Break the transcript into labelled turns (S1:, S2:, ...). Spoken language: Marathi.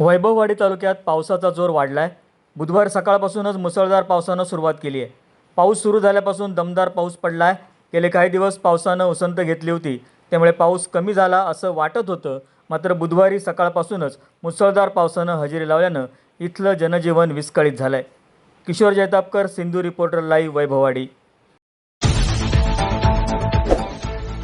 S1: वैभववाडी तालुक्यात पावसाचा जोर वाढला आहे बुधवार सकाळपासूनच मुसळधार पावसानं सुरुवात केली आहे पाऊस सुरू झाल्यापासून दमदार पाऊस पडला आहे गेले काही दिवस पावसानं उसंत घेतली होती. त्यामुळे पाऊस कमी झाला असं वाटत होतं. मात्र बुधवारी सकाळपासूनच मुसळधार पावसानं हजेरी लावल्यानं इथलं जनजीवन विस्कळीत झालं आहे किशोर जैतापकर सिंधू रिपोर्टर लाईव्ह वैभववाडी.